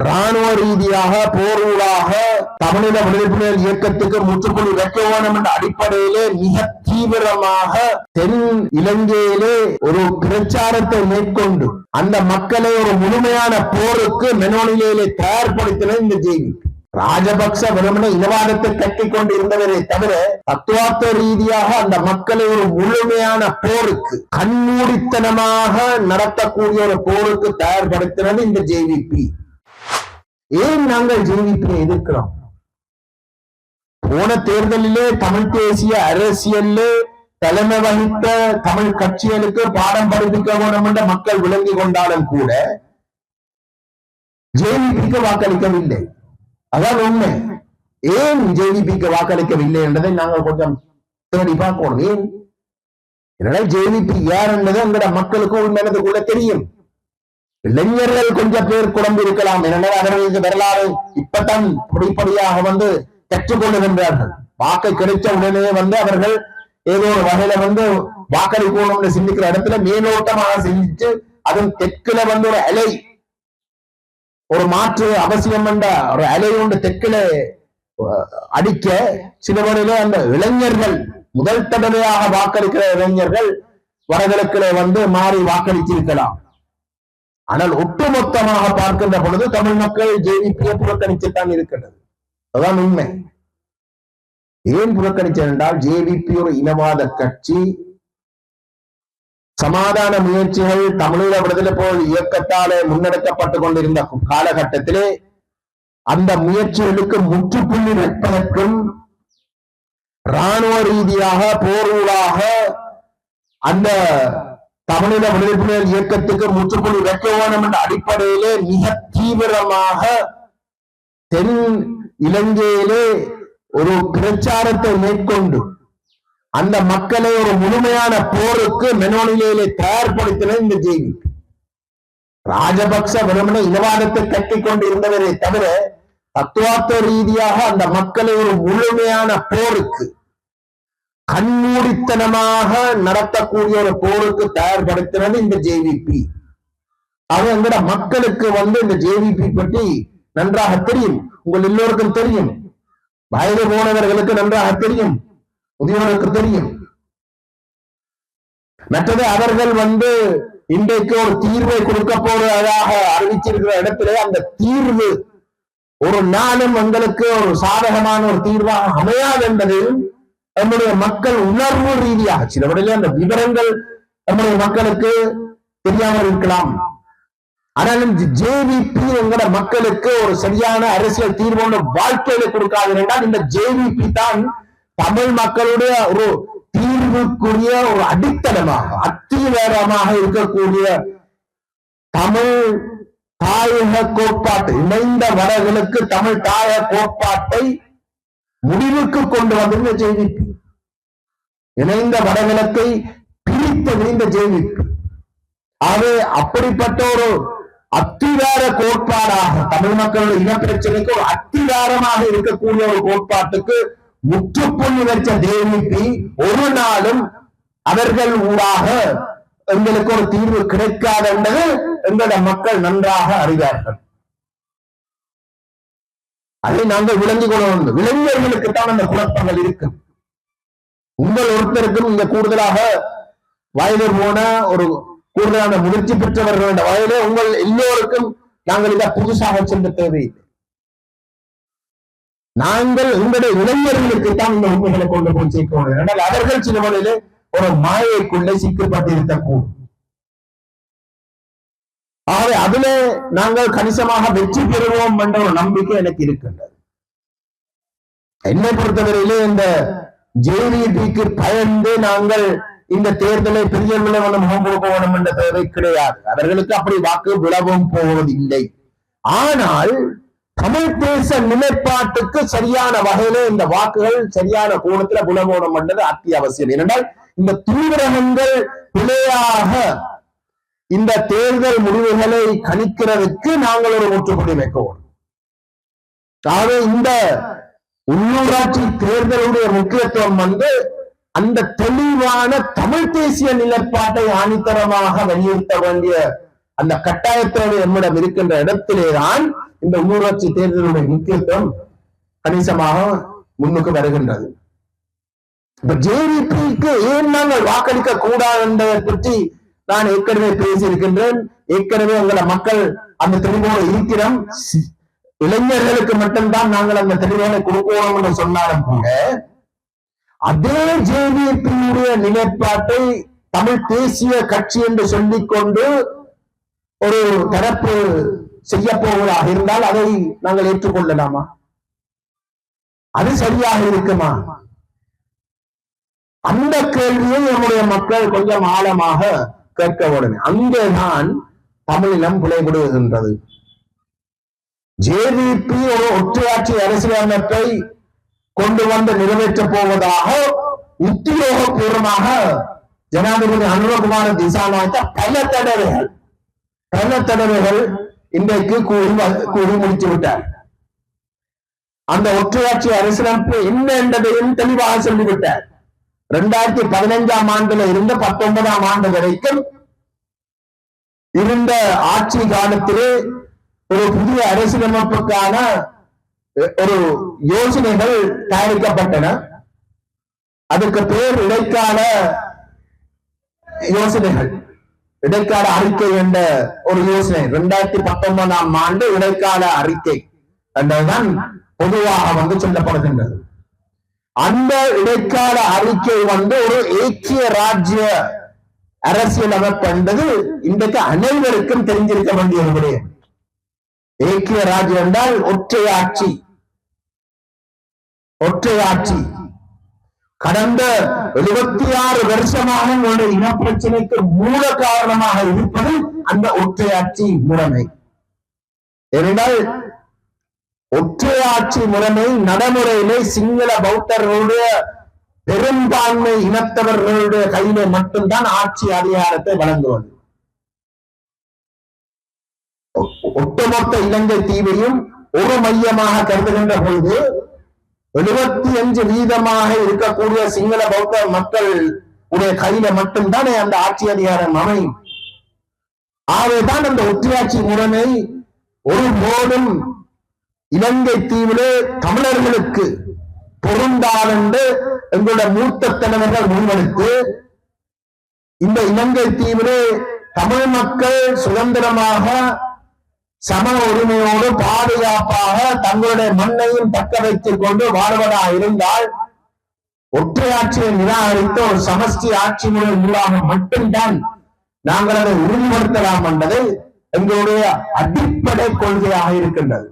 ராணுவ ரீதியாக போரூடாக தமிழீழ விடுதலை இயக்கத்துக்கு முற்றுப்புள்ளி வைக்க வேண்டும் என்ற அடிப்படையிலே மிக தீவிரமாக தென் இலங்கையிலே ஒரு பிரச்சாரத்தை மேற்கொண்டு அந்த மக்களை ஒரு முழுமையான போருக்கு மெனோநிலையிலே தயார்படுத்தின இந்த ஜெய்வி ராஜபக்ச வெறுமனே இனவாதத்தை கட்டி கொண்டு இருந்தவரே தவிர தத்துவார்த்த ரீதியாக அந்த மக்களை ஒரு முழுமையான போருக்கு கண்மூடித்தனமாக நடத்தக்கூடிய ஒரு போருக்கு தயார்படுத்தினது இந்த ஜேவிபி ஏன் நாங்கள் ஜேவிபியை எதிர்க்கிறோம்? போன தேர்தலிலே தமிழ் தேசிய அரசியல்ல தலைமை வகித்த தமிழ் கட்சிகளுக்கு பாடம் படிப்பிக்க வேண்டும் என்ற மக்கள் விளங்கி கொண்டாலும் கூட ஜேவிபிக்கு வாக்களிக்கவில்லை. அதான் உண்மை. ஏன் ஜேவிபிக்கு வாக்களிக்கவில்லை என்பதை நாங்கள் கொஞ்சம் தேடி பார்க்கணும். ஏன்? என்னடா ஜேவிபி யார் என்பது எங்களோட மக்களுக்கு உண்மையானது கூட தெரியும். இளைஞர்கள் கொஞ்சம் பேர் குழம்பு இருக்கலாம். எனவே அவர்களுக்கு வரலாறு இப்பதான் படிப்படியாக வந்து கற்றுக்கொள்ளுகின்றார்கள் வாக்கு கிடைச்ச உடனே வந்து அவர்கள் ஏதோ ஒரு வகையில வந்து வாக்களிக்கணும்னு சிந்திக்கிற இடத்துல மேலோட்டமாக சிந்திச்சு அதன் தெற்குல வந்து ஒரு அலை ஒரு மாற்று அவசியம் என்ற ஒரு அலை ஒன்று தெற்குல அடிக்க சில வழியில அந்த இளைஞர்கள் முதல் தடவையாக வாக்களிக்கிற இளைஞர்கள் வடகிழக்கில வந்து மாறி வாக்களித்திருக்கலாம். ஆனால் ஒட்டுமொத்தமாக பார்க்கின்ற பொழுது தமிழ் மக்கள் ஜேவிபியை புறக்கணித்துத்தான் இருக்கிறது? அதான் உண்மை. ஏன் புறக்கணிச்சது என்றால் ஜேவிபி ஒரு இனவாத கட்சி. சமாதான முயற்சிகள் தமிழீழ விடுதலை போல் இயக்கத்தாலே முன்னெடுக்கப்பட்டுக் கொண்டிருந்த காலகட்டத்திலே அந்த முயற்சிகளுக்கு முற்றுப்புள்ளி வைப்பதற்கும் ராணுவ ரீதியாக போரூடாக அந்த தமிழீழ விடுதலை புலிகள் இயக்கத்துக்கு முற்றுப்புள்ளி வைக்க வேண்டும் என்ற அடிப்படையிலே மிக தீவிரமாக தென் இலங்கையிலே ஒரு பிரச்சாரத்தை மேற்கொண்டு அந்த மக்களை ஒரு முழுமையான போருக்கு மெனோநிலையிலே தயார்படுத்தின இந்த ஜெய்வி ராஜபக்ச வெறுமனே இனவாதத்தை கட்டிக் கொண்டு இருந்தவரை தவிர தத்துவார்த்த ரீதியாக அந்த மக்களை ஒரு முழுமையான போருக்கு கண்மூடித்தனமாக நடத்தக்கூடிய ஒரு போருக்கு தயார்படுத்தினது இந்த ஜேவிபி அது எங்கட மக்களுக்கு வந்து இந்த ஜேவிபி பற்றி நன்றாக தெரியும். உங்கள் எல்லோருக்கும் தெரியும். வயது போனவர்களுக்கு நன்றாக தெரியும். முதியோருக்கு தெரியும். மற்றது அவர்கள் வந்து இன்றைக்கு ஒரு தீர்வை கொடுக்க போவதாக அறிவிச்சிருக்கிற இடத்திலே அந்த தீர்வு ஒரு நாளும் எங்களுக்கு ஒரு சாதகமான ஒரு தீர்வாக அமையாது என்பதையும் நம்முடைய மக்கள் உணர்வு ரீதியாக சில அந்த விவரங்கள் நம்முடைய மக்களுக்கு தெரியாமல் இருக்கலாம். ஆனாலும் ஜேவிபி எங்கட மக்களுக்கு ஒரு சரியான அரசியல் தீர்வு வாழ்க்கையில கொடுக்காது என்றால் இந்த ஜேவிபி தான் தமிழ் மக்களுடைய ஒரு தீர்வுக்குரிய ஒரு அடித்தளமாக அத்திவேரமாக இருக்கக்கூடிய தமிழ் தாயக கோட்பாட்டு இணைந்த வரகளுக்கு தமிழ் தாயக கோட்பாட்டை முடிவுக்கு கொண்டு வந்திருந்த ஜெயிப்பி இணைந்த வடகிழக்கை பிரித்து இந்த ஜெயிப்பி ஆகவே அப்படிப்பட்ட ஒரு அத்திவார கோட்பாடாக தமிழ் மக்களுடைய இனப்பிரச்சனைக்கு ஒரு அத்திவாரமாக இருக்கக்கூடிய ஒரு கோட்பாட்டுக்கு முற்றுப்புள்ளி வச்ச தேவிக்கு ஒரு நாளும் அவர்கள் ஊடாக எங்களுக்கு ஒரு தீர்வு கிடைக்காது என்பது எங்களோட மக்கள் நன்றாக அறிவார்கள். அதை நாங்கள் விளங்கி கொள்ள வேண்டும். இளைஞர்களுக்கு தான் அந்த குழப்பங்கள் இருக்கு உங்கள் ஒருத்தருக்கும் இங்க கூடுதலாக வயதில் போன ஒரு கூடுதலான முதிர்ச்சி பெற்றவர்கள் வயதே உங்கள் எல்லோருக்கும் நாங்கள் இதை புதுசாக சென்ற தேவையில்லை. நாங்கள் உங்களுடைய இளைஞர்களுக்கு தான் இந்த உண்மைகளை கொண்டு போய் சேர்க்க முடியும் ஆனால் அவர்கள் சில வழியிலே ஒரு மாயைக்குள்ளே சிக்கப்பட்டிருக்கக்கூடும் ஆகவே அதிலே நாங்கள் கணிசமாக வெற்றி பெறுவோம் என்ற ஒரு நம்பிக்கை எனக்கு இருக்கின்றது. என்னை பொறுத்தவரையிலே இந்த ஜேவிபிக்கு பயந்து நாங்கள் இந்த தேர்தலை பெரிய விளைவன முகம் கொடுக்க வேண்டும் என்ற தேவை கிடையாது. அவர்களுக்கு அப்படி வாக்கு விழவும் போவதில்லை. ஆனால் தமிழ் தேச நிலைப்பாட்டுக்கு சரியான வகையில இந்த வாக்குகள் சரியான கோணத்துல விளவோணும் என்றது அத்தியாவசியம். ஏனென்றால் இந்த தூதரகங்கள் பிழையாக இந்த தேர்தல் முடிவுகளை கணிக்கிறதுக்கு நாங்கள் ஒரு முற்றுப்புள்ளி வைக்கணும் ஆகவே இந்த உள்ளூராட்சி தேர்தலுடைய முக்கியத்துவம் வந்து அந்த தெளிவான தமிழ் தேசிய நிலைப்பாட்டை ஆணித்தரமாக வலியுறுத்த வேண்டிய அந்த கட்டாயத்தோடு நம்மிடம் இருக்கின்ற இடத்திலேதான் இந்த உள்ளூராட்சி தேர்தலுடைய முக்கியத்துவம் கணிசமாக முன்னுக்கு வருகின்றது. இப்ப ஜேவிபிக்கு ஏன் நாங்கள் வாக்களிக்க கூடாது என்பதை பற்றி நான் ஏற்கனவே பேசியிருக்கின்றேன். ஏற்கனவே உங்களை மக்கள் அந்த தெளிவோடு இருக்கிறோம் இளைஞர்களுக்கு மட்டும்தான் நாங்கள் அந்த தெளிவோனை கொடுக்கணும் என்று சொன்னாலும் கூட அதே ஜேவிபியுடைய நிலைப்பாட்டை தமிழ் தேசிய கட்சி என்று சொல்லிக்கொண்டு ஒரு தரப்பு செய்ய போவதாக இருந்தால் அதை நாங்கள் ஏற்றுக்கொள்ளலாமா? அது சரியாக இருக்குமா? அந்த கேள்வியை நம்முடைய மக்கள் கொஞ்சம் ஆழமாக கேட்க உடனே. அங்கேதான் தமிழினம் பிழைபடுகின்றது ஜேவிபி ஒரு ஒற்றையாட்சி அரசியலமைப்பை கொண்டு வந்து நிறைவேற்றப் போவதாக உத்தியோகபூர்வமாக ஜனாதிபதி அனுரகுமார திசாநாயக்க பல தடவைகள் பல தடவைகள் இன்றைக்கு கூறி கூறி முடித்து விட்டார். அந்த ஒற்றையாட்சி அரசியலமைப்பு என்ன என்பதையும் தெளிவாக சொல்லிவிட்டார். ரெண்டாயிரத்தி பதினைஞ்சாம் ஆண்டுல இருந்து பத்தொன்பதாம் ஆண்டு வரைக்கும் இருந்த ஆட்சி காலத்திலே ஒரு புதிய அரசியலமைப்புக்கான ஒரு யோசனைகள் தயாரிக்கப்பட்டன. அதுக்கு பேர் இடைக்கால யோசனைகள். இடைக்கால அறிக்கை என்ற ஒரு யோசனை. இரண்டாயிரத்தி பத்தொன்பதாம் ஆண்டு இடைக்கால அறிக்கை. என்றதுதான் பொதுவாக வந்து சொல்லப்படுகின்றது. அந்த இடைக்கால அறிக்கை வந்து ஒரு ஏக்கிய ராஜ்ய அரசியல் அமைப்பு என்பது இன்றைக்கு அனைவருக்கும் தெரிஞ்சிருக்க வேண்டிய ஒரு விடயம். ஏக்கிய ராஜ்யம் என்றால் ஒற்றை ஆட்சி. ஒற்றை ஆட்சி. கடந்த எழுபத்தி ஆறு வருஷமாக உங்களுடைய இனப்பிரச்சனைக்கு மூல காரணமாக இருப்பது அந்த ஒற்றையாட்சி முறைமை. ஏனென்றால் ஒற்றையாட்சி முறைமை நடைமுறையிலே சிங்கள பௌத்தர்களுடைய பெரும்பான்மை இனத்தவர்களுடைய கையிலே மட்டும்தான் ஆட்சி அதிகாரத்தை வழங்குவது. ஒ- ஒட்டுமொத்த இலங்கை தீவையும் ஒரு மையமாக கருதுகின்ற பொழுது எழுபத்தி அஞ்சு வீதமாக இருக்கக்கூடிய சிங்கள பௌத்த மக்கள் உடைய கையில மட்டும்தானே அந்த ஆட்சி அதிகாரம் அமையும். ஆகவேதான் அந்த ஒற்றையாட்சி முறைமை ஒருபோதும் இலங்கை தீவிலே தமிழர்களுக்கு பொருந்தால் என்று எங்களுடைய மூத்த தலைவர்கள் முன்வெடுத்து இந்த இலங்கை தீவிலே தமிழ் மக்கள் சுதந்திரமாக சம உரிமையோடு பாதுகாப்பாக தங்களுடைய மண்ணையும் தக்க வைத்துக் கொண்டு வாழ்வதாக இருந்தால் ஒற்றையாட்சியை நிராகரித்து ஒரு சமஷ்டி ஆட்சி முறை மூலமாக மட்டும்தான் நாங்கள் அதை உறுதிப்படுத்தலாம் என்பது எங்களுடைய அடிப்படை கொள்கையாக இருக்கின்றது.